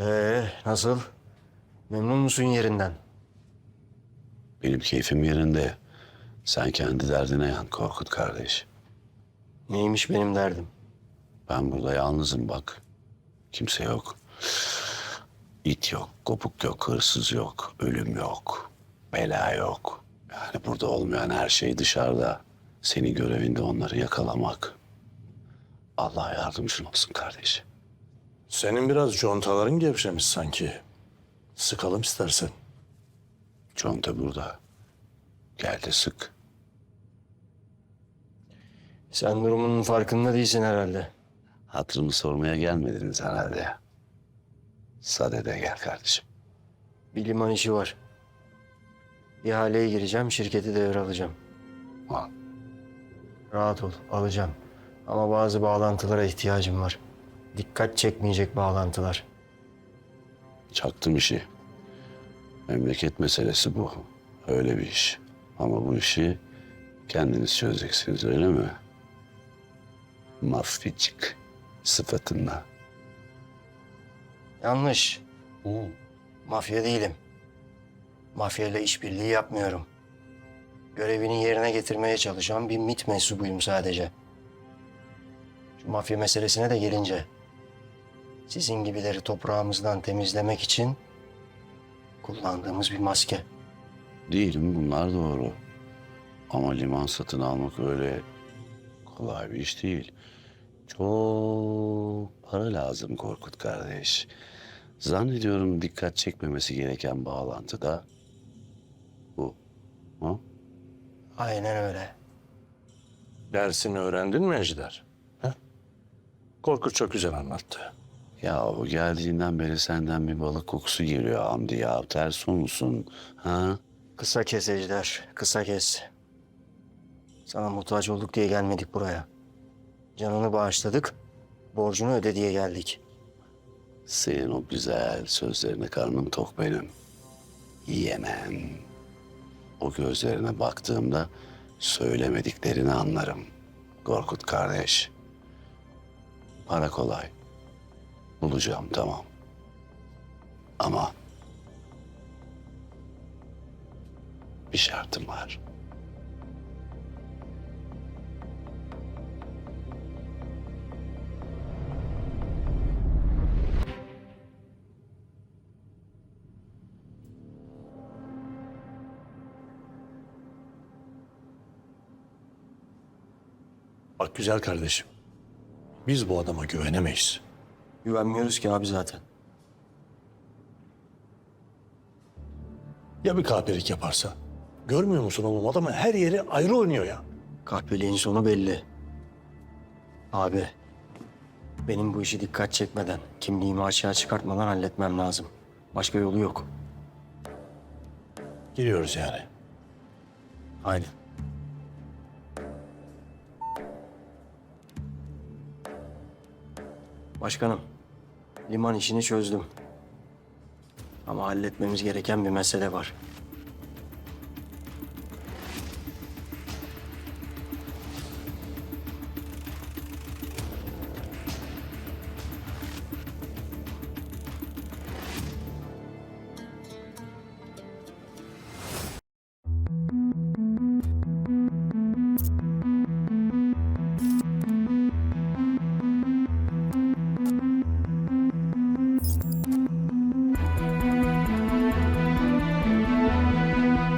Ee, nasıl? Memnun musun yerinden? Benim keyfim yerinde. Sen kendi derdine yan Korkut kardeş. Neymiş benim derdim? Ben burada yalnızım bak. Kimse yok. İt yok, kopuk yok, hırsız yok, ölüm yok, bela yok. Yani burada olmayan her şey dışarıda. Senin görevinde onları yakalamak. Allah yardımcın olsun kardeş. Senin biraz contaların gevşemiş sanki. Sıkalım istersen. Conta burada. Gel de sık. Sen durumunun farkında değilsin herhalde. Hatırımı sormaya gelmediniz herhalde. Sadede gel kardeşim. Bir liman işi var. İhaleye gireceğim, şirketi devralacağım. Al. Rahat ol, alacağım. Ama bazı bağlantılara ihtiyacım var. Dikkat çekmeyecek bağlantılar. Çaktım işi. Memleket meselesi bu. Öyle bir iş. Ama bu işi kendiniz çözeceksiniz öyle mi? Mafyacık sıfatınla. Yanlış. Mafya değilim. Mafya ile işbirliği yapmıyorum. Görevini yerine getirmeye çalışan bir MIT mensubuyum sadece. Şu mafya meselesine de gelince... ...sizin gibileri toprağımızdan temizlemek için... ...kullandığımız bir maske. Değilim bunlar doğru. Ama liman satın almak öyle kolay bir iş değil. Çok para lazım Korkut kardeş. Zannediyorum dikkat çekmemesi gereken bağlantı da bu. Ha? Aynen öyle. Dersini öğrendin mi Ejder? He? Korkut çok güzel anlattı. Ya o geldiğinden beri senden bir balık kokusu geliyor Hamdi ya. Ters musun? Ha? Kısa kes Ejder, kısa kes. Sana muhtaç olduk diye gelmedik buraya. Canını bağışladık, borcunu öde diye geldik. Senin o güzel sözlerine karnım tok benim. Yiyemem. O gözlerine baktığımda söylemediklerini anlarım. Korkut kardeş. Para kolay. Bulacağım tamam. Ama bir şartım var. Bak güzel kardeşim. Biz bu adama güvenemeyiz. Güvenmiyoruz ki abi zaten. Ya bir kahpelik yaparsa? Görmüyor musun oğlum adamın her yeri ayrı oynuyor ya. Kahpeliğin sonu belli. Abi, benim bu işi dikkat çekmeden, kimliğimi açığa çıkartmadan halletmem lazım. Başka yolu yok. Giriyoruz yani. Aynen. Başkanım, liman işini çözdüm. Ama halletmemiz gereken bir mesele var.